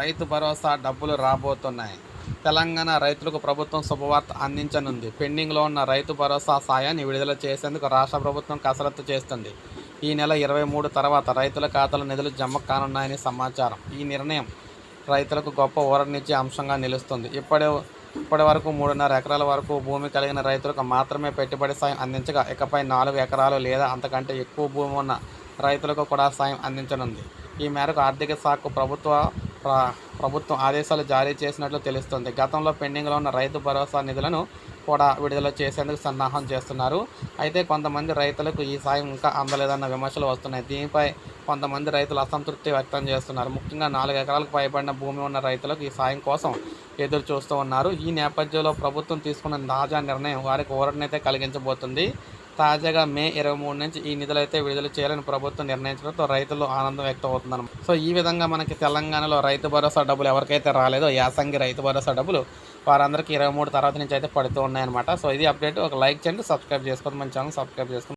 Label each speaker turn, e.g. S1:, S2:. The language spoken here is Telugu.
S1: రైతు భరోసా డబ్బులు రాబోతున్నాయి. తెలంగాణ రైతులకు ప్రభుత్వం శుభవార్త అందించనుంది. పెండింగ్లో ఉన్న రైతు భరోసా సాయాన్ని విడుదల చేసేందుకు రాష్ట్ర ప్రభుత్వం కసరత్తు చేస్తుంది. ఈ నెల ఇరవై మూడు తర్వాత రైతుల ఖాతాలో నిధులు జమ కానున్నాయని సమాచారం. ఈ నిర్ణయం రైతులకు గొప్ప ఊరటనిచ్చే అంశంగా నిలుస్తుంది. ఇప్పటి ఇప్పటి వరకు మూడున్నర ఎకరాల వరకు భూమి కలిగిన రైతులకు మాత్రమే పెట్టుబడి సాయం అందించగా ఇకపై నాలుగు ఎకరాలు లేదా అంతకంటే ఎక్కువ భూమి ఉన్న రైతులకు కూడా సాయం అందించనుంది. ఈ మేరకు ఆర్థిక శాఖ ప్రభుత్వ ప్రభుత్వం ఆదేశాలు జారీ చేసినట్లు తెలుస్తుంది. గతంలో పెండింగ్లో ఉన్న రైతు భరోసా నిధులను కూడా విడుదల చేసేందుకు సన్నాహం చేస్తున్నారు. అయితే కొంతమంది రైతులకు ఈ సాయం ఇంకా అందలేదన్న విమర్శలు వస్తున్నాయి. దీనిపై కొంతమంది రైతులు అసంతృప్తి వ్యక్తం చేస్తున్నారు. ముఖ్యంగా నాలుగు ఎకరాలకు పైబడిన భూమి ఉన్న రైతులకు ఈ సాయం కోసం ఎదురు చూస్తూ ఉన్నారు. ఈ నేపథ్యంలో ప్రభుత్వం తీసుకున్న తాజా నిర్ణయం వారికి ఊరటనైతే కలిగించబోతుంది. తాజాగా మే ఇరవై మూడు నుంచి ఈ నిధులైతే విడుదల చేయాలని ప్రభుత్వం నిర్ణయించడంతో రైతులు ఆనందం వ్యక్తం అవుతుందన్నమాట సో ఈ విధంగా మనకి తెలంగాణలో రైతు భరోసా డబ్బులు ఎవరికైతే రాలేదో యాసంగి రైతు భరోసా డబ్బులు వారందరికీ ఇరవై మూడు తర్వాత నుంచి అయితే పడుతూ ఉన్నాయన్నమాట. సో ఇది అప్డేట్. ఒక లైక్ చేయండి సబ్స్క్రైబ్ చేసుకోండి. మన ఛానల్ సబ్స్క్రైబ్ చేసుకోండి.